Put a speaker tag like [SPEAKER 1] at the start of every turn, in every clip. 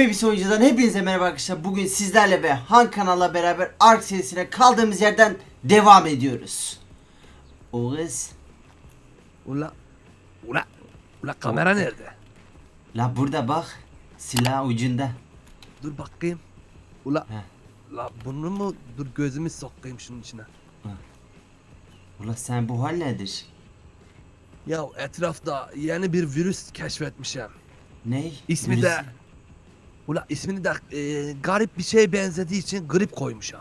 [SPEAKER 1] Elbise Oyuncu'dan hepinize merhaba arkadaşlar. Bugün sizlerle ve Han kanalla beraber Ark serisine kaldığımız yerden devam ediyoruz. Oğuz.
[SPEAKER 2] Ula. Ula. Ula kamera nerede?
[SPEAKER 1] La burada bak. Silah ucunda.
[SPEAKER 2] Dur bakayım. Ula.
[SPEAKER 1] Heh.
[SPEAKER 2] La bunu mu? Dur gözümü sokayım şunun içine.
[SPEAKER 1] Ula sen bu hal nedir?
[SPEAKER 2] Ya etrafta yeni bir virüs keşfetmişim.
[SPEAKER 1] Ney?
[SPEAKER 2] İsmi
[SPEAKER 1] Virüs-
[SPEAKER 2] de Ula ismini de e, garip bir şeye benzediği için grip koymuşum.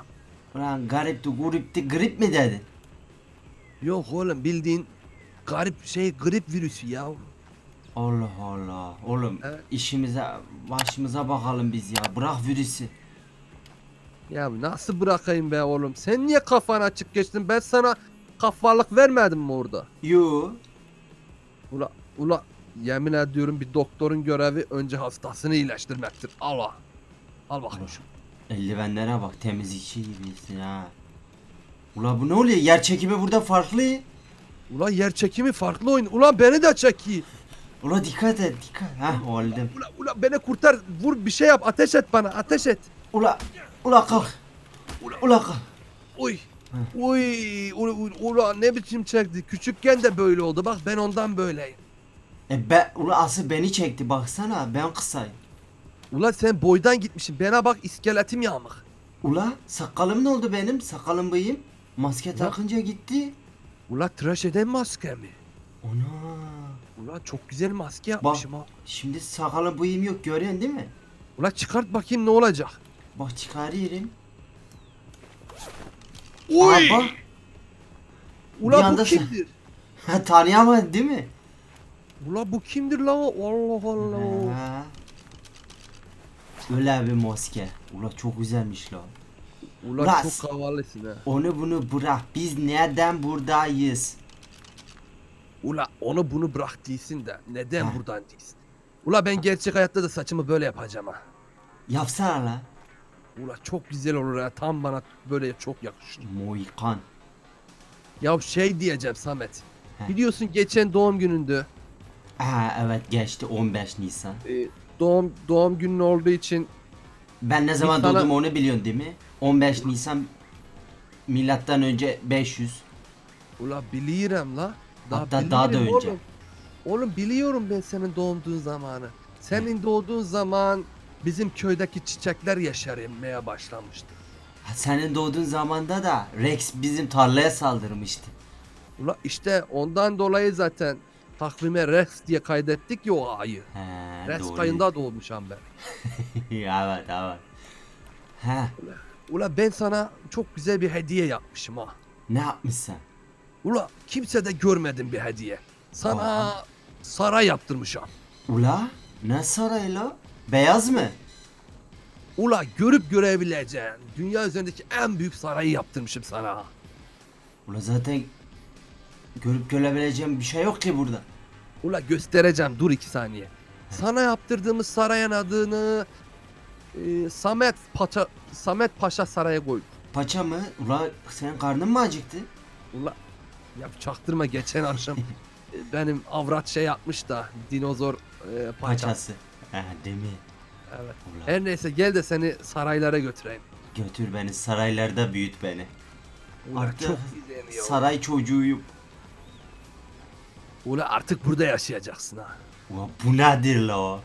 [SPEAKER 1] Ulan garipti guripti grip mi dedin?
[SPEAKER 2] Yok oğlum bildiğin garip şey grip virüsü ya.
[SPEAKER 1] Allah Allah. Oğlum
[SPEAKER 2] Evet.
[SPEAKER 1] işimize başımıza bakalım biz ya. Bırak virüsü.
[SPEAKER 2] Ya nasıl bırakayım be oğlum? Sen niye kafan açık geçtin? Ben sana kafalık vermedim mi orada?
[SPEAKER 1] Yo.
[SPEAKER 2] Ula, ula yemin ediyorum bir doktorun görevi önce hastasını iyileştirmektir. Al al. Al bakayım şu.
[SPEAKER 1] Eldivenlere bak temizlikçi gibisin ha. Ula bu ne oluyor? Yer çekimi burada farklı.
[SPEAKER 2] Ula yer çekimi farklı oyun. Ulan beni de çeki.
[SPEAKER 1] Ula dikkat et dikkat. Hah oldu.
[SPEAKER 2] Ula, ula beni kurtar. Vur bir şey yap. Ateş et bana. Ateş et.
[SPEAKER 1] Ula ula kalk. Ula kalk.
[SPEAKER 2] Uy. Uy. Ula, ula, ula ne biçim çekti. Küçükken de böyle oldu. Bak ben ondan böyleyim.
[SPEAKER 1] E be, ula asıl beni çekti baksana ben kısayım.
[SPEAKER 2] Ula sen boydan gitmişsin. Bana bak iskeletim yamık.
[SPEAKER 1] Ula sakalım ne oldu benim? Sakalım bıyım. Maske takınca gitti.
[SPEAKER 2] Ula tıraş eden maske mi?
[SPEAKER 1] Ana.
[SPEAKER 2] Ula çok güzel maske yapmışım ha.
[SPEAKER 1] Şimdi sakalım bıyım yok görüyorsun değil mi?
[SPEAKER 2] Ula çıkart bakayım ne olacak.
[SPEAKER 1] Bak çıkarıyorum. Aa, bak.
[SPEAKER 2] Ula bu kimdir?
[SPEAKER 1] Ha, Tanıyamadın değil mi?
[SPEAKER 2] Ula bu kimdir la? Allah Allah.
[SPEAKER 1] Ha. Öyle bir maske. Ula çok güzelmiş lan.
[SPEAKER 2] Ula
[SPEAKER 1] Ulas.
[SPEAKER 2] çok havalısın ha.
[SPEAKER 1] Onu bunu bırak. Biz neden buradayız?
[SPEAKER 2] Ula onu bunu bırak değilsin de neden
[SPEAKER 1] Ha.
[SPEAKER 2] buradan değilsin? Ula ben gerçek hayatta da saçımı böyle yapacağım ha.
[SPEAKER 1] Yapsana la.
[SPEAKER 2] Ula çok güzel olur ha. Tam bana böyle çok yakışır.
[SPEAKER 1] Moikan.
[SPEAKER 2] Ya şey diyeceğim Samet.
[SPEAKER 1] He.
[SPEAKER 2] Biliyorsun geçen doğum günündü.
[SPEAKER 1] Ha evet geçti 15 Nisan.
[SPEAKER 2] Ee, doğum doğum günün olduğu için
[SPEAKER 1] Ben ne zaman
[SPEAKER 2] sana-
[SPEAKER 1] doğdum onu biliyorsun değil mi? 15 Nisan milattan önce 500.
[SPEAKER 2] Ula biliyorum la.
[SPEAKER 1] Hatta daha da
[SPEAKER 2] biliyorum
[SPEAKER 1] önce.
[SPEAKER 2] Oğlum. oğlum biliyorum ben senin doğduğun zamanı. Senin doğduğun zaman bizim köydeki çiçekler yeşermeye başlamıştı.
[SPEAKER 1] Ha, senin doğduğun zamanda da Rex bizim tarlaya saldırmıştı.
[SPEAKER 2] Ula işte ondan dolayı zaten takvime Rex diye kaydettik ya o ayı.
[SPEAKER 1] He
[SPEAKER 2] Rex
[SPEAKER 1] doğru.
[SPEAKER 2] ayında doğmuşam ben.
[SPEAKER 1] evet evet. He
[SPEAKER 2] Ula ben sana çok güzel bir hediye yapmışım ha.
[SPEAKER 1] ne yapmışsın?
[SPEAKER 2] Ula kimse de görmedim bir hediye. Sana
[SPEAKER 1] Aa.
[SPEAKER 2] saray yaptırmışım.
[SPEAKER 1] Ula ne sarayı la? Beyaz mı?
[SPEAKER 2] Ula görüp görebileceğin dünya üzerindeki en büyük sarayı yaptırmışım sana.
[SPEAKER 1] Ula zaten görüp görebileceğim bir şey yok ki burada.
[SPEAKER 2] Ula göstereceğim dur iki saniye. Sana yaptırdığımız sarayın adını e, Samet Paşa Samet Paşa Sarayı koy.
[SPEAKER 1] Paça mı? Ula senin karnın mı acıktı?
[SPEAKER 2] Ula ya çaktırma geçen akşam benim avrat şey yapmış da dinozor e, paça.
[SPEAKER 1] Paçası. He değil mi?
[SPEAKER 2] Evet.
[SPEAKER 1] Ula
[SPEAKER 2] Her neyse gel de seni saraylara götüreyim.
[SPEAKER 1] götür beni saraylarda büyüt beni.
[SPEAKER 2] Ula
[SPEAKER 1] Artık
[SPEAKER 2] çok.
[SPEAKER 1] Saray çocuğuyum.
[SPEAKER 2] Ula artık burada yaşayacaksın ha.
[SPEAKER 1] Ula bu nedir la?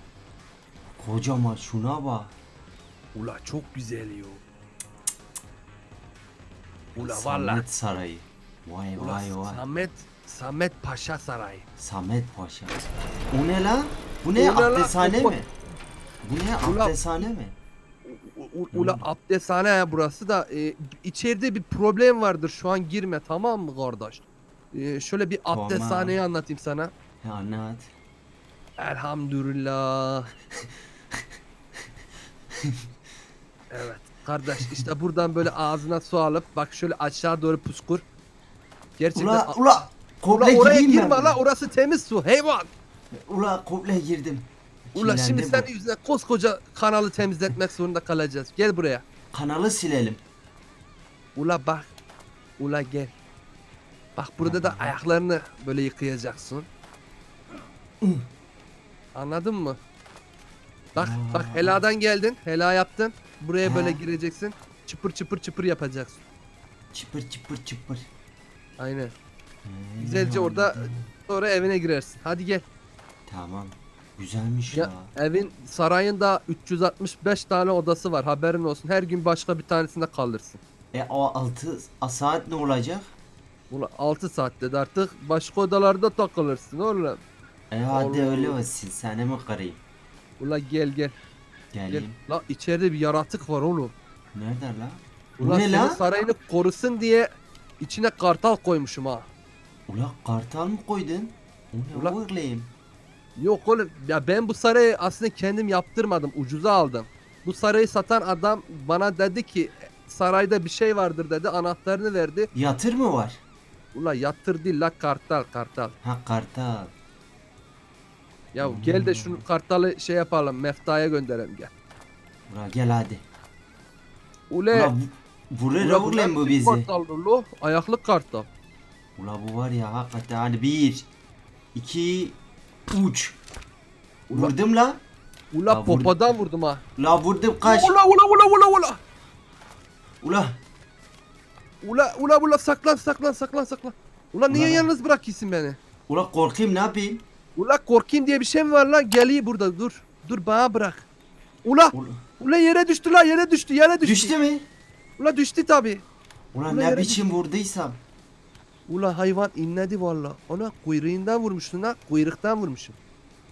[SPEAKER 1] Kocaman şuna bak.
[SPEAKER 2] Ula çok güzel yo. Ula
[SPEAKER 1] Samet
[SPEAKER 2] valla.
[SPEAKER 1] Sarayı. Vay
[SPEAKER 2] Ula
[SPEAKER 1] vay vay.
[SPEAKER 2] Samet Samet Paşa Sarayı.
[SPEAKER 1] Samet Paşa. O ne la? Bu ne?
[SPEAKER 2] O ne la?
[SPEAKER 1] Abdesthane mi? Bu ne?
[SPEAKER 2] Ula-
[SPEAKER 1] Abdesthane mi?
[SPEAKER 2] U- Ula abdesthane ya burası da e, içeride bir problem vardır şu an girme tamam mı kardeş? E, şöyle bir
[SPEAKER 1] Tamam.
[SPEAKER 2] abdesthaneyi anlatayım sana.
[SPEAKER 1] Ya anlat.
[SPEAKER 2] Elhamdülillah. evet kardeş işte buradan böyle ağzına su alıp bak şöyle aşağı doğru puskur. Gerçekten
[SPEAKER 1] Ula ula.
[SPEAKER 2] Ula
[SPEAKER 1] Komple
[SPEAKER 2] oraya
[SPEAKER 1] gireyim
[SPEAKER 2] girme
[SPEAKER 1] ben.
[SPEAKER 2] la orası temiz su hayvan.
[SPEAKER 1] Ula komple girdim.
[SPEAKER 2] Ula şimdi
[SPEAKER 1] Kirlendi
[SPEAKER 2] senin
[SPEAKER 1] bu.
[SPEAKER 2] yüzünden koskoca kanalı temizletmek zorunda kalacağız. Gel buraya.
[SPEAKER 1] Kanalı silelim.
[SPEAKER 2] Ula bak. Ula gel. Bak burada da ayaklarını böyle yıkayacaksın. Anladın mı? Bak bak heladan geldin. Hela yaptın. Buraya böyle gireceksin. Çıpır çıpır çıpır yapacaksın.
[SPEAKER 1] Çıpır çıpır çıpır.
[SPEAKER 2] Aynen. Güzelce orada sonra evine girersin. Hadi gel.
[SPEAKER 1] Tamam. Güzelmiş ya.
[SPEAKER 2] Ya evin sarayında 365 tane odası var. Haberin olsun. Her gün başka bir tanesinde kalırsın.
[SPEAKER 1] E o 6 saat ne olacak?
[SPEAKER 2] Ulan 6 saatte de artık başka odalarda takılırsın oğlum.
[SPEAKER 1] E hadi
[SPEAKER 2] Allah
[SPEAKER 1] öyle olsun. Sana mı kırayım?
[SPEAKER 2] Ula gel gel. Gel.
[SPEAKER 1] Geleyim.
[SPEAKER 2] La içeride bir yaratık var oğlum.
[SPEAKER 1] Nerede la? Bu
[SPEAKER 2] Ulan
[SPEAKER 1] ne
[SPEAKER 2] senin
[SPEAKER 1] la?
[SPEAKER 2] sarayını korusun diye içine kartal koymuşum ha.
[SPEAKER 1] Ula kartal mı koydun? Ne
[SPEAKER 2] Ula-
[SPEAKER 1] oğlum?
[SPEAKER 2] Yok oğlum ya ben bu sarayı aslında kendim yaptırmadım. Ucuza aldım. Bu sarayı satan adam bana dedi ki sarayda bir şey vardır dedi. Anahtarını verdi.
[SPEAKER 1] Yatır mı var?
[SPEAKER 2] Ula yatır değil la kartal kartal.
[SPEAKER 1] Ha kartal.
[SPEAKER 2] Ya gel de şunu kartalı şey yapalım. Meftaya gönderelim gel.
[SPEAKER 1] Ula gel hadi.
[SPEAKER 2] Ule.
[SPEAKER 1] Ula vu- vurur oğlum bu bizi.
[SPEAKER 2] Kartal lo. Ayaklı kartal.
[SPEAKER 1] Ula bu var ya hakikaten hani bir, iki, uç.
[SPEAKER 2] Ula-
[SPEAKER 1] Vurdum la.
[SPEAKER 2] Ula
[SPEAKER 1] vur-
[SPEAKER 2] popadan vurdum ha.
[SPEAKER 1] La vurdum kaç.
[SPEAKER 2] Ula ula ula ula ula.
[SPEAKER 1] Ula.
[SPEAKER 2] Ula ula ula saklan saklan saklan saklan. Ula niye
[SPEAKER 1] Ula.
[SPEAKER 2] yalnız bırakıyorsun beni?
[SPEAKER 1] Ula korkayım ne yapayım?
[SPEAKER 2] Ula korkayım diye bir şey mi var lan? Geliyor burada dur. Dur bana bırak. Ula
[SPEAKER 1] Ula.
[SPEAKER 2] ula yere düştü la yere düştü yere düştü.
[SPEAKER 1] Düştü mü?
[SPEAKER 2] Ula düştü tabi.
[SPEAKER 1] Ula
[SPEAKER 2] Ula
[SPEAKER 1] ne
[SPEAKER 2] yere
[SPEAKER 1] biçim vurduysam.
[SPEAKER 2] Ula hayvan inledi valla. Ona kuyruğundan vurmuşsun ha. Kuyruktan vurmuşum.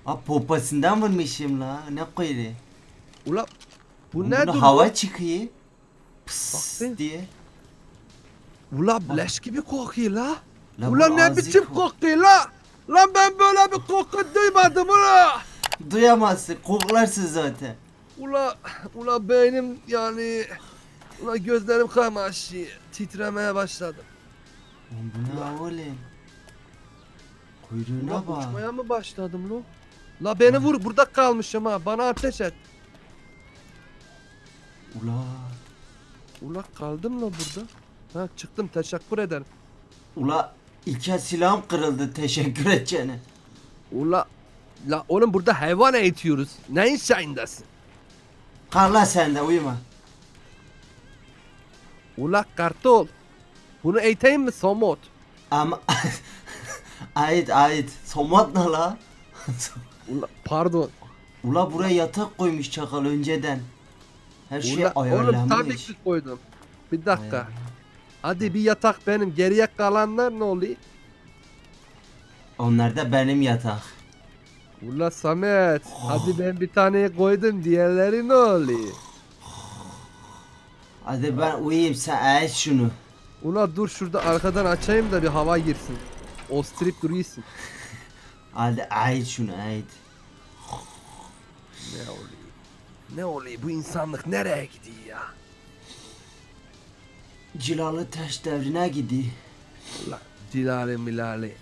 [SPEAKER 1] Ha popasından vurmuşum la. Ne kuyruğu?
[SPEAKER 2] Ula bu ne dur?
[SPEAKER 1] hava çıkıyor. Pıs
[SPEAKER 2] Bak sen-
[SPEAKER 1] diye.
[SPEAKER 2] Ula leş gibi kokuyor la.
[SPEAKER 1] La
[SPEAKER 2] Ula
[SPEAKER 1] bu
[SPEAKER 2] ne biçim
[SPEAKER 1] ko-
[SPEAKER 2] kokuyor la. Lan ben böyle bir koku duymadım ula.
[SPEAKER 1] Duyamazsın. Koklarsın zaten.
[SPEAKER 2] Ula ula beynim yani ula gözlerim kamaşıyor. Titremeye başladım.
[SPEAKER 1] Oğlum bu ne oğlum? Kuyruğuna
[SPEAKER 2] Ula
[SPEAKER 1] bak.
[SPEAKER 2] uçmaya mı başladım lo? La beni vur burada kalmışım ha. Bana ateş et.
[SPEAKER 1] Ula.
[SPEAKER 2] Ula kaldım la burada. Ha çıktım teşekkür ederim.
[SPEAKER 1] Ula iki silahım kırıldı teşekkür edeceğine.
[SPEAKER 2] Ula la oğlum burada hayvan eğitiyoruz. Neyin şeyindesin?
[SPEAKER 1] Karla sen de uyuma.
[SPEAKER 2] Ula kartol. Bunu eğiteyim mi somut?
[SPEAKER 1] Ama ait ait. Somat ne la?
[SPEAKER 2] Ula pardon.
[SPEAKER 1] Ula buraya yatak koymuş çakal önceden. Her şey
[SPEAKER 2] Ula, oğlum tabii
[SPEAKER 1] ayarlanmış.
[SPEAKER 2] ki koydum. Bir dakika.
[SPEAKER 1] Ayar-
[SPEAKER 2] Hadi bir yatak benim. Geriye kalanlar ne oluyor?
[SPEAKER 1] Onlar da benim yatak.
[SPEAKER 2] Ula Samet. Hadi ben bir taneyi koydum. Diğerleri ne oluyor?
[SPEAKER 1] Hadi ben uyuyayım sen aç şunu.
[SPEAKER 2] Ula dur şurada arkadan açayım da bir hava girsin. O strip duruyorsun.
[SPEAKER 1] Hadi aç şunu aç.
[SPEAKER 2] Ne oluyor? Ne oluyor? Bu insanlık nereye gidiyor ya?
[SPEAKER 1] Cilalı taş devrine gidiyor.
[SPEAKER 2] Ula cilali milali.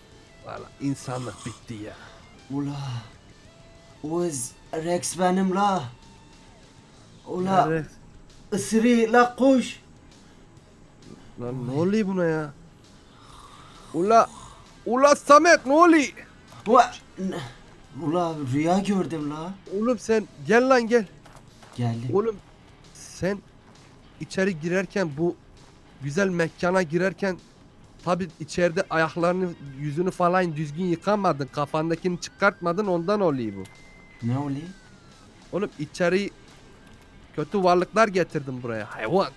[SPEAKER 2] Valla insanlık bitti ya.
[SPEAKER 1] Ula. Oğuz Rex benim la. Ula ısırı la koş.
[SPEAKER 2] Lan ne oluyor buna ya? Ula Ula Samet ne oluyor?
[SPEAKER 1] Ula rüya gördüm la.
[SPEAKER 2] Oğlum sen gel lan gel.
[SPEAKER 1] Geldim.
[SPEAKER 2] Oğlum sen içeri girerken bu güzel mekana girerken tabi içeride ayaklarını yüzünü falan düzgün yıkamadın kafandakini çıkartmadın ondan oluyor bu.
[SPEAKER 1] Ne oluyor?
[SPEAKER 2] Oğlum içeri kötü varlıklar getirdim buraya hayvan.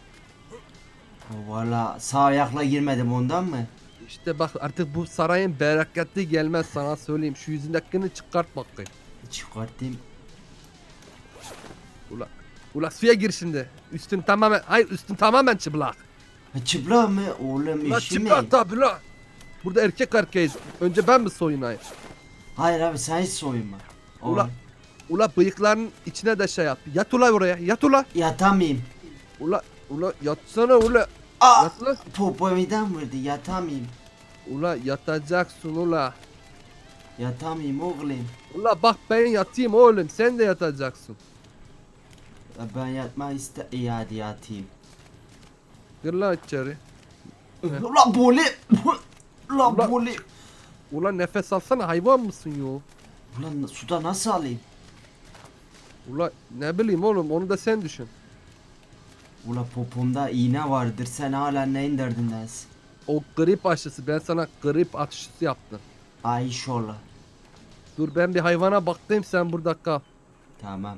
[SPEAKER 1] Valla sağ ayakla girmedim ondan mı?
[SPEAKER 2] İşte bak artık bu sarayın bereketli gelmez sana söyleyeyim şu yüzündekini çıkart bakayım.
[SPEAKER 1] Çıkartayım.
[SPEAKER 2] Ula, ula suya gir şimdi. Üstün tamamen hayır üstün tamamen çıplak.
[SPEAKER 1] Ha, mı? Oğlum
[SPEAKER 2] Ula
[SPEAKER 1] işi mi?
[SPEAKER 2] çıplak tabi la. Burada erkek erkeğiz. Önce ben mi soyunayım?
[SPEAKER 1] Hayır abi sen hiç soyunma.
[SPEAKER 2] Ula,
[SPEAKER 1] Oğlum,
[SPEAKER 2] ula bıyıkların içine de şey yap. Yat ula oraya. Yat ula.
[SPEAKER 1] Yatamayayım.
[SPEAKER 2] Ula, ula yatsana ula.
[SPEAKER 1] Aa!
[SPEAKER 2] Yat ula.
[SPEAKER 1] Popomi'den vurdu yatamayayım.
[SPEAKER 2] Ula yatacaksın ula.
[SPEAKER 1] Yatamayayım oğlum.
[SPEAKER 2] Ula bak ben yatayım oğlum. Sen de yatacaksın.
[SPEAKER 1] Ya Ben yatma iste... İyi hadi yatayım.
[SPEAKER 2] Gir lan içeri.
[SPEAKER 1] Ula boli! Ula
[SPEAKER 2] Ula-
[SPEAKER 1] boli!
[SPEAKER 2] Ula nefes alsana hayvan mısın yo?
[SPEAKER 1] Ulan suda nasıl alayım?
[SPEAKER 2] Ula ne bileyim oğlum onu da sen düşün.
[SPEAKER 1] Ula popomda iğne vardır sen hala neyin derdindesin?
[SPEAKER 2] O grip aşısı ben sana grip aşısı yaptım.
[SPEAKER 1] Ay inşallah.
[SPEAKER 2] Dur ben bir hayvana baktım sen burada kal.
[SPEAKER 1] Tamam.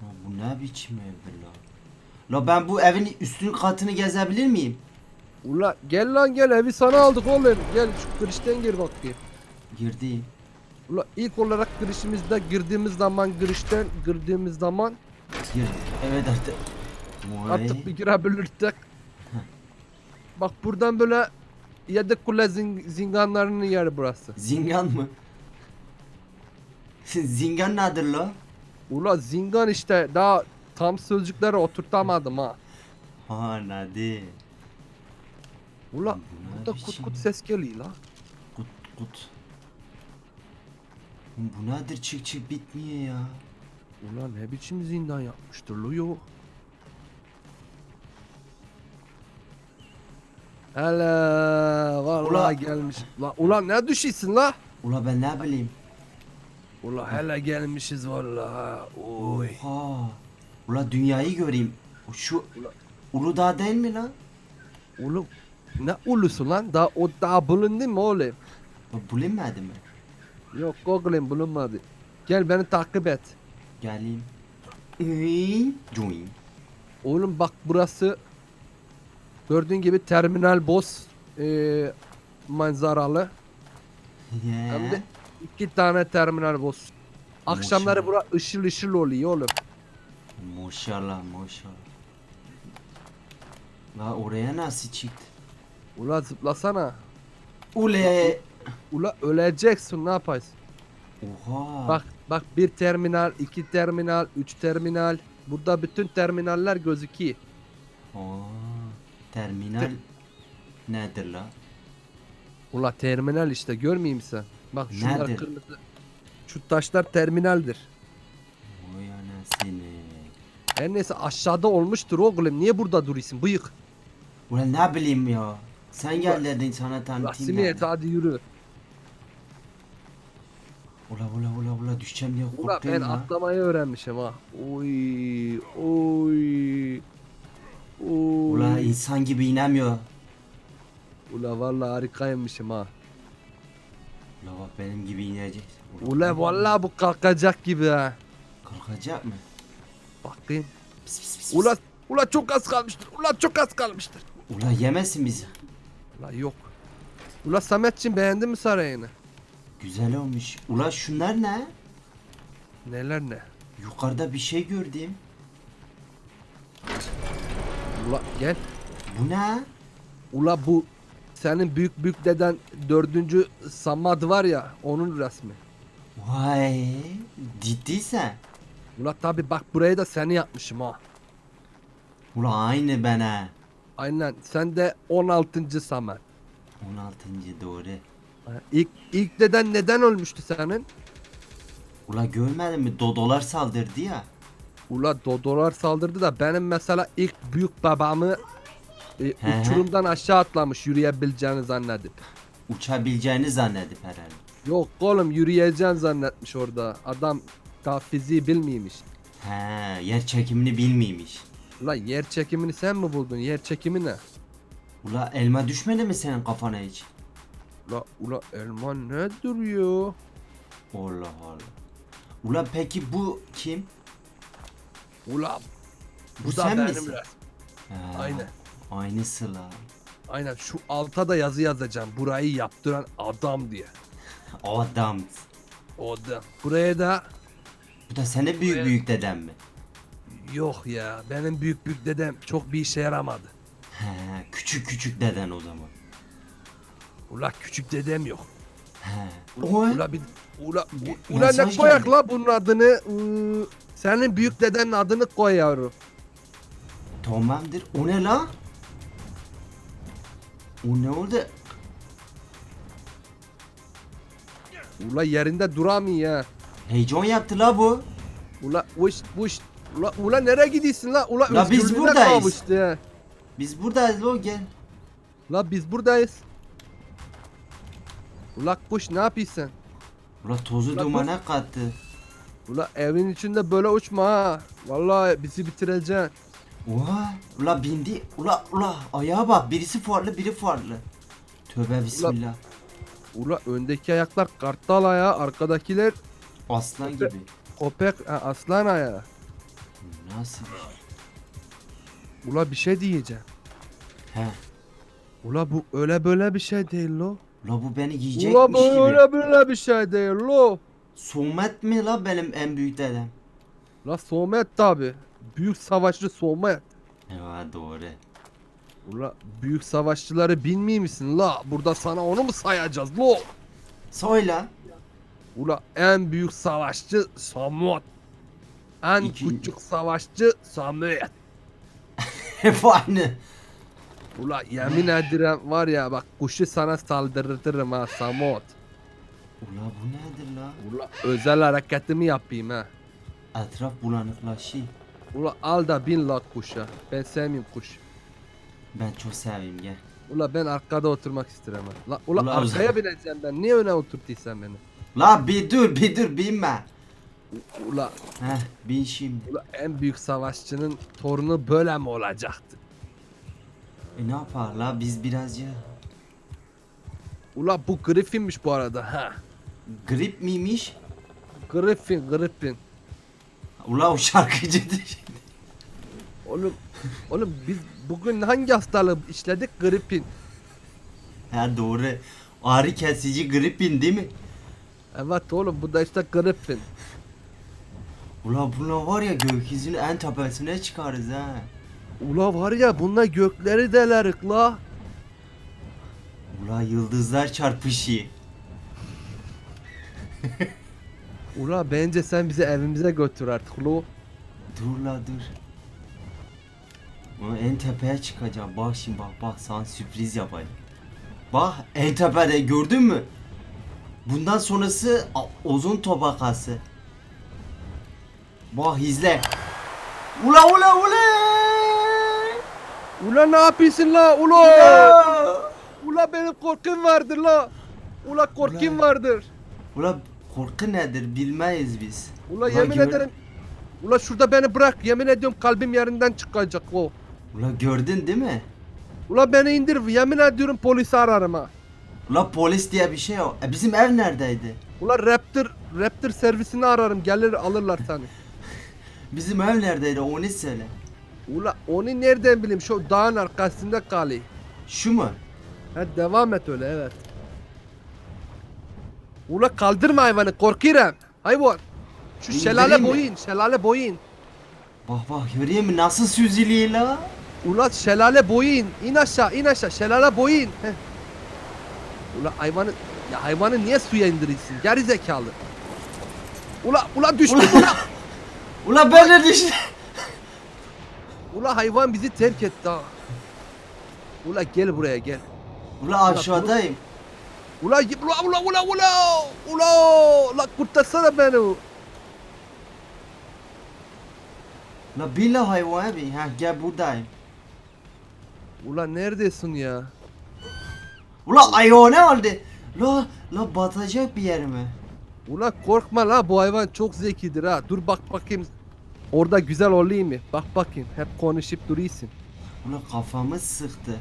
[SPEAKER 1] Bu ne biçim evdir la? La ben bu evin üstün katını gezebilir miyim?
[SPEAKER 2] Ula gel lan gel evi sana aldık oğlum. Gel şu girişten gir bakayım.
[SPEAKER 1] Girdim.
[SPEAKER 2] Ula ilk olarak girişimizde girdiğimiz zaman girişten girdiğimiz zaman
[SPEAKER 1] Gir. Evet artık. Vay.
[SPEAKER 2] artık bir girebilirdik. Bak buradan böyle yedek kule zing- zinganlarının yeri burası.
[SPEAKER 1] Zingan mı? Zingan nedir la?
[SPEAKER 2] Ula zingan işte daha tam sözcükleri oturtamadım ha.
[SPEAKER 1] Ha nedir?
[SPEAKER 2] Ula
[SPEAKER 1] Bu ne
[SPEAKER 2] burada
[SPEAKER 1] biçim
[SPEAKER 2] kut kut ses geliyor la.
[SPEAKER 1] Kut kut. Bu nedir çık çık bitmiyor ya.
[SPEAKER 2] Ula ne biçim zindan yapmıştır lo yo. Hele vallahi
[SPEAKER 1] Ula-
[SPEAKER 2] gelmiş. La ula ne düşüyorsun la?
[SPEAKER 1] Ula ben ne bileyim.
[SPEAKER 2] Ula hele gelmişiz vallahi. Oy.
[SPEAKER 1] Oha. Ula dünyayı göreyim. Şu Uludağ değil mi lan?
[SPEAKER 2] Oğlum ne ulusu lan? Daha o daha bulundu mu oğlum?
[SPEAKER 1] Bilinmedi mi?
[SPEAKER 2] Yok oğlum bulunmadı. Gel beni takip et.
[SPEAKER 1] Geleyim. Join.
[SPEAKER 2] Oğlum bak burası gördüğün gibi terminal boss eee manzaralı. Hem de iki tane terminal boss. Akşamları bura ışıl ışıl oluyor oğlum.
[SPEAKER 1] Maşallah maşallah. La oraya nasıl çıktı?
[SPEAKER 2] Ula zıplasana.
[SPEAKER 1] Ule.
[SPEAKER 2] Ula öleceksin ne yaparsın?
[SPEAKER 1] Oha.
[SPEAKER 2] Bak bak bir terminal, iki terminal, üç terminal. Burada bütün terminaller gözüküyor.
[SPEAKER 1] Aa, terminal nedir la?
[SPEAKER 2] Ula terminal işte görmeyeyim sen. Bak şunlar
[SPEAKER 1] Nedir?
[SPEAKER 2] kırmızı. Şu taşlar terminaldir. Her neyse aşağıda olmuştur oğlum. Niye burada duruyorsun bıyık?
[SPEAKER 1] Ula ne bileyim ya. Sen gel dedin sana tanıtayım
[SPEAKER 2] Simiyet
[SPEAKER 1] dedim.
[SPEAKER 2] hadi yürü.
[SPEAKER 1] Ula ula ula ula düşeceğim diye
[SPEAKER 2] Ula
[SPEAKER 1] korktum
[SPEAKER 2] ben
[SPEAKER 1] ya.
[SPEAKER 2] atlamayı öğrenmişim ha. Oy oy. Oy.
[SPEAKER 1] Ula insan gibi inemiyor.
[SPEAKER 2] Ula vallahi harikaymışım ha.
[SPEAKER 1] Ula bak benim gibi inecek.
[SPEAKER 2] Ula vallahi bu kalkacak gibi ha.
[SPEAKER 1] Kalkacak mı?
[SPEAKER 2] Bakayım.
[SPEAKER 1] Pis pis pis.
[SPEAKER 2] Ula ula çok az kalmıştır. Ula çok az kalmıştır.
[SPEAKER 1] Ula yemesin bizi.
[SPEAKER 2] Ula yok. Ula Sametçim beğendin mi sarayını?
[SPEAKER 1] Güzel olmuş. Ula şunlar ne?
[SPEAKER 2] Neler ne?
[SPEAKER 1] Yukarıda bir şey gördüm.
[SPEAKER 2] Ula gel.
[SPEAKER 1] Bu ne?
[SPEAKER 2] Ula bu senin büyük büyük deden dördüncü Samad var ya onun resmi.
[SPEAKER 1] Vay. Ciddiysen.
[SPEAKER 2] Ula tabi bak burayı da seni yapmışım ha.
[SPEAKER 1] Ula aynı bana.
[SPEAKER 2] Aynen sen de 16. Samet.
[SPEAKER 1] 16. doğru.
[SPEAKER 2] Ha, İlk, ilk deden neden ölmüştü senin?
[SPEAKER 1] Ula görmedin mi? Dodolar saldırdı ya.
[SPEAKER 2] Ula dodolar saldırdı da benim mesela ilk büyük babamı e,
[SPEAKER 1] He.
[SPEAKER 2] uçurumdan aşağı atlamış yürüyebileceğini zannedip.
[SPEAKER 1] Uçabileceğini zannedip herhalde.
[SPEAKER 2] Yok oğlum yürüyeceğini zannetmiş orada. Adam daha fiziği bilmiyormuş.
[SPEAKER 1] He, yer çekimini bilmiymiş.
[SPEAKER 2] Ula yer çekimini sen mi buldun? Yer çekimi ne?
[SPEAKER 1] Ula elma düşmedi mi senin kafana hiç?
[SPEAKER 2] Ula ula elma ne duruyor?
[SPEAKER 1] Allah Allah. Ula peki bu kim?
[SPEAKER 2] Ula
[SPEAKER 1] Bu,
[SPEAKER 2] bu
[SPEAKER 1] sen
[SPEAKER 2] benim
[SPEAKER 1] misin? He,
[SPEAKER 2] Aynen.
[SPEAKER 1] Aynısı la.
[SPEAKER 2] Aynen şu alta da yazı yazacağım. Burayı yaptıran adam diye.
[SPEAKER 1] Adam.
[SPEAKER 2] O da. Buraya da
[SPEAKER 1] Bu da senin büyük büyük deden mi?
[SPEAKER 2] yok ya benim büyük büyük dedem çok bir işe yaramadı.
[SPEAKER 1] He, küçük küçük deden o zaman.
[SPEAKER 2] Ula küçük dedem yok.
[SPEAKER 1] He.
[SPEAKER 2] Ula,
[SPEAKER 1] Oy.
[SPEAKER 2] ula bir ula,
[SPEAKER 1] Me-
[SPEAKER 2] ula ne
[SPEAKER 1] mesaj
[SPEAKER 2] koyak
[SPEAKER 1] geldi.
[SPEAKER 2] la bunun adını? Iı, senin büyük dedenin adını koy yavrum.
[SPEAKER 1] Tamamdır. O ne la? O ne oldu?
[SPEAKER 2] Ula yerinde duramıyor ya.
[SPEAKER 1] Heyecan yaptı la bu.
[SPEAKER 2] Ula uş uş. Ula, ula nereye gidiyorsun la? Ula
[SPEAKER 1] La biz buradayız.
[SPEAKER 2] ya.
[SPEAKER 1] Biz buradayız lo gel.
[SPEAKER 2] La biz buradayız. Ula kuş ne yapıyorsun?
[SPEAKER 1] Ula tozu
[SPEAKER 2] La
[SPEAKER 1] dumana kattı.
[SPEAKER 2] Ula evin içinde böyle uçma ha. Vallahi bizi bitireceksin.
[SPEAKER 1] Oha. Ula bindi. Ula ula ayağa bak. Birisi farklı biri farklı. Tövbe bismillah.
[SPEAKER 2] Ula öndeki ayaklar kartal ayağı, arkadakiler
[SPEAKER 1] Aslan gibi.
[SPEAKER 2] köpek ha, aslan ayağı.
[SPEAKER 1] Nasıl bir şey?
[SPEAKER 2] Ula bir şey diyeceğim.
[SPEAKER 1] He.
[SPEAKER 2] Ula bu öyle böyle bir şey değil lo.
[SPEAKER 1] Ula bu beni
[SPEAKER 2] Ula
[SPEAKER 1] yiyecekmiş
[SPEAKER 2] bu
[SPEAKER 1] gibi.
[SPEAKER 2] öyle böyle bir şey değil lo.
[SPEAKER 1] Somet mi la benim en büyük dedem?
[SPEAKER 2] La Somet tabi. Büyük savaşçı Somet.
[SPEAKER 1] Ya doğru.
[SPEAKER 2] Ula büyük savaşçıları bilmiyor musun la? Burada sana onu mu sayacağız lo?
[SPEAKER 1] Soyla.
[SPEAKER 2] Ula en büyük savaşçı Samut. En
[SPEAKER 1] İki-
[SPEAKER 2] küçük savaşçı Samet.
[SPEAKER 1] Hep aynı.
[SPEAKER 2] Ula yemin ederim var ya bak kuşu sana saldırtırım ha Samut.
[SPEAKER 1] Ula bu nedir la?
[SPEAKER 2] Ula özel hareketimi yapayım ha.
[SPEAKER 1] Etraf bulanıklaşıyor.
[SPEAKER 2] Ula al da bin la kuşa. Ben sevmiyorum kuş.
[SPEAKER 1] Ben çok seveyim gel.
[SPEAKER 2] Ula ben arkada oturmak isterim ha. La, ula,
[SPEAKER 1] Ula,
[SPEAKER 2] arkaya bineceğim ben. Niye öne oturttuysan beni?
[SPEAKER 1] La bir dur bir dur binme.
[SPEAKER 2] Ula,
[SPEAKER 1] Heh bin şimdi.
[SPEAKER 2] ula en büyük savaşçının torunu böyle mi olacaktı?
[SPEAKER 1] E ne yapar la biz biraz ya.
[SPEAKER 2] Ula bu Griffin'miş bu arada ha.
[SPEAKER 1] Grip miymiş?
[SPEAKER 2] Griffin, Griffin.
[SPEAKER 1] Ula o şarkıcıdır.
[SPEAKER 2] Oğlum, oğlum biz bugün hangi hastalığı işledik? Griffin.
[SPEAKER 1] ha doğru. Ağrı kesici gripin değil mi?
[SPEAKER 2] Evet oğlum bu da işte Griffin.
[SPEAKER 1] Ula buna var ya gökyüzünün en tepesine çıkarız ha.
[SPEAKER 2] Ula var ya bununla gökleri delerik la.
[SPEAKER 1] Ula yıldızlar çarpışıyor.
[SPEAKER 2] Ula bence sen bizi evimize götür artık lo.
[SPEAKER 1] Dur la dur. Ama en tepeye çıkacağım. Bak şimdi bak bak sana sürpriz yapayım. Bak en tepede gördün mü? Bundan sonrası ozon tabakası. Bak izle. Ula ula ula.
[SPEAKER 2] Ula ne yapıyorsun la ula?
[SPEAKER 1] Ula.
[SPEAKER 2] Ula benim korkum vardır la. Ula korkum
[SPEAKER 1] Ula.
[SPEAKER 2] vardır.
[SPEAKER 1] Ula korku nedir bilmeyiz biz.
[SPEAKER 2] Ula
[SPEAKER 1] Ula
[SPEAKER 2] yemin
[SPEAKER 1] gör-
[SPEAKER 2] ederim. Ula şurada beni bırak. Yemin ediyorum kalbim yerinden çıkacak o.
[SPEAKER 1] Ula gördün değil mi?
[SPEAKER 2] Ula beni indir. Yemin ediyorum polisi ararım ha.
[SPEAKER 1] Ula polis diye bir şey yok. E bizim ev neredeydi?
[SPEAKER 2] Ula Raptor, Raptor servisini ararım. Gelir alırlar seni.
[SPEAKER 1] Bizim ev neredeydi onu söyle.
[SPEAKER 2] Ula onu nereden bileyim? Şu dağın arkasında kalıyor.
[SPEAKER 1] Şu mu?
[SPEAKER 2] Ha devam et öyle evet. Ula kaldırma hayvanı korkuyorum. Hayvan. Şu
[SPEAKER 1] İndireyim
[SPEAKER 2] şelale
[SPEAKER 1] mi?
[SPEAKER 2] boyun, şelale boyun.
[SPEAKER 1] Bak bak görüyor musun nasıl süzülüyor la?
[SPEAKER 2] Ula şelale boyun. İn aşağı, in aşağı. Şelale boyun. Heh. Ula hayvanı ya hayvanı niye suya indirirsin? Geri zekalı. Ula ula düştü
[SPEAKER 1] Ula-
[SPEAKER 2] ula.
[SPEAKER 1] Ula ben de düştüm.
[SPEAKER 2] Ula hayvan bizi terk etti ha. Ula gel buraya gel.
[SPEAKER 1] Ula aşağıdayım.
[SPEAKER 2] Ula ula ula ula ula. Ula ula kurtarsana beni.
[SPEAKER 1] La billahi hayvan abi. Ha gel buradayım.
[SPEAKER 2] Ula neredesin ya?
[SPEAKER 1] Ula ayağı ne oldu? La la batacak bir yer mi?
[SPEAKER 2] Ula korkma la bu hayvan çok zekidir ha. Dur bak bakayım. Orada güzel olayım mı? Bak bakayım. Hep konuşup duruyorsun.
[SPEAKER 1] Ula kafamı sıktı.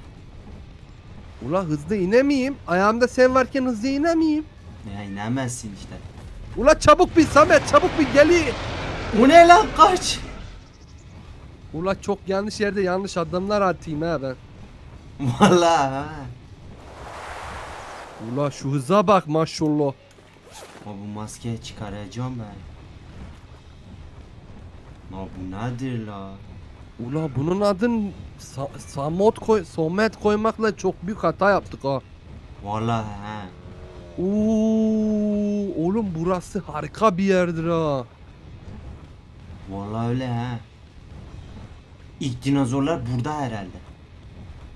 [SPEAKER 2] Ula hızlı inemeyeyim. Ayağımda sen varken hızlı inemeyeyim.
[SPEAKER 1] Ya inemezsin işte.
[SPEAKER 2] Ula çabuk bin Samet çabuk bin geliyor.
[SPEAKER 1] O ne lan kaç?
[SPEAKER 2] Ula çok yanlış yerde yanlış adımlar atayım ha ben.
[SPEAKER 1] Vallahi ha.
[SPEAKER 2] Ula şu hıza bak maşallah.
[SPEAKER 1] O bu maskeyi çıkaracağım ben. La bu nedir la?
[SPEAKER 2] Ula bunun adın Sa- Samot koy Somet koymakla çok büyük hata yaptık ha.
[SPEAKER 1] Vallahi ha.
[SPEAKER 2] Oo, oğlum burası harika bir yerdir ha.
[SPEAKER 1] Vallahi öyle ha. İlk dinozorlar burada herhalde.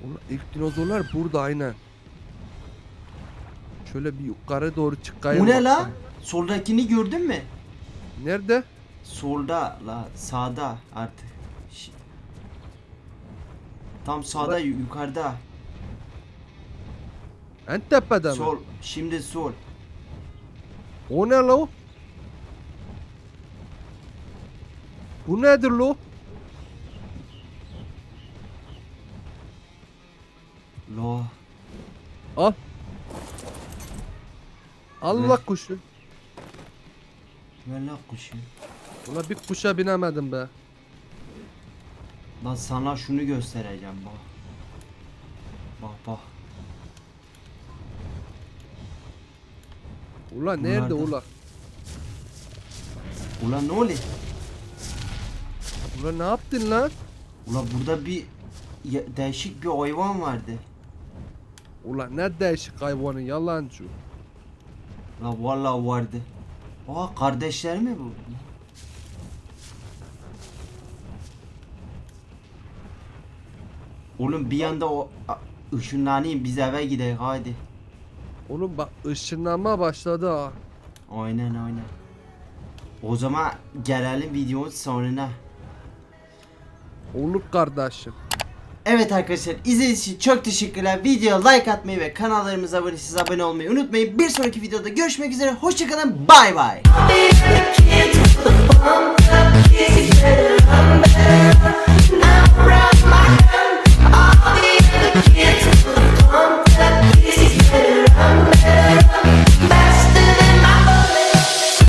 [SPEAKER 2] Ulan ilk dinozorlar burada aynen. Şöyle bir yukarı doğru çıkayım.
[SPEAKER 1] Bu ne la? Soldakini gördün mü?
[SPEAKER 2] Nerede?
[SPEAKER 1] Solda la sağda artık. Tam sağda yu- yukarıda.
[SPEAKER 2] En tepede mi?
[SPEAKER 1] Sol. Şimdi sol.
[SPEAKER 2] O ne la o? Bu nedir lo?
[SPEAKER 1] Lo.
[SPEAKER 2] Al. Allah kuşu.
[SPEAKER 1] Ver lan kuşu.
[SPEAKER 2] Ulan bir kuşa binemedim be.
[SPEAKER 1] Lan sana şunu göstereceğim bak. Bak bak.
[SPEAKER 2] Ulan nerede
[SPEAKER 1] Bunlardan.
[SPEAKER 2] ulan?
[SPEAKER 1] Ulan ne oluyor?
[SPEAKER 2] Ulan ne yaptın lan?
[SPEAKER 1] Ulan burada bir ya- değişik bir hayvan vardı.
[SPEAKER 2] Ulan ne değişik hayvanın yalancı.
[SPEAKER 1] La vallahi vardı. Aa kardeşler mi bu? Oğlum bir yanda o a- ışınlanayım biz eve gidelim hadi.
[SPEAKER 2] Oğlum bak ışınlanma başladı ha.
[SPEAKER 1] Aynen aynen. O zaman gelelim videonun sonuna.
[SPEAKER 2] Olur kardeşim.
[SPEAKER 1] Evet arkadaşlar izlediğiniz için çok teşekkürler. Videoya like atmayı ve kanallarımıza abone değilseniz abone olmayı unutmayın. Bir sonraki videoda görüşmek üzere. Hoşçakalın. Bay bay.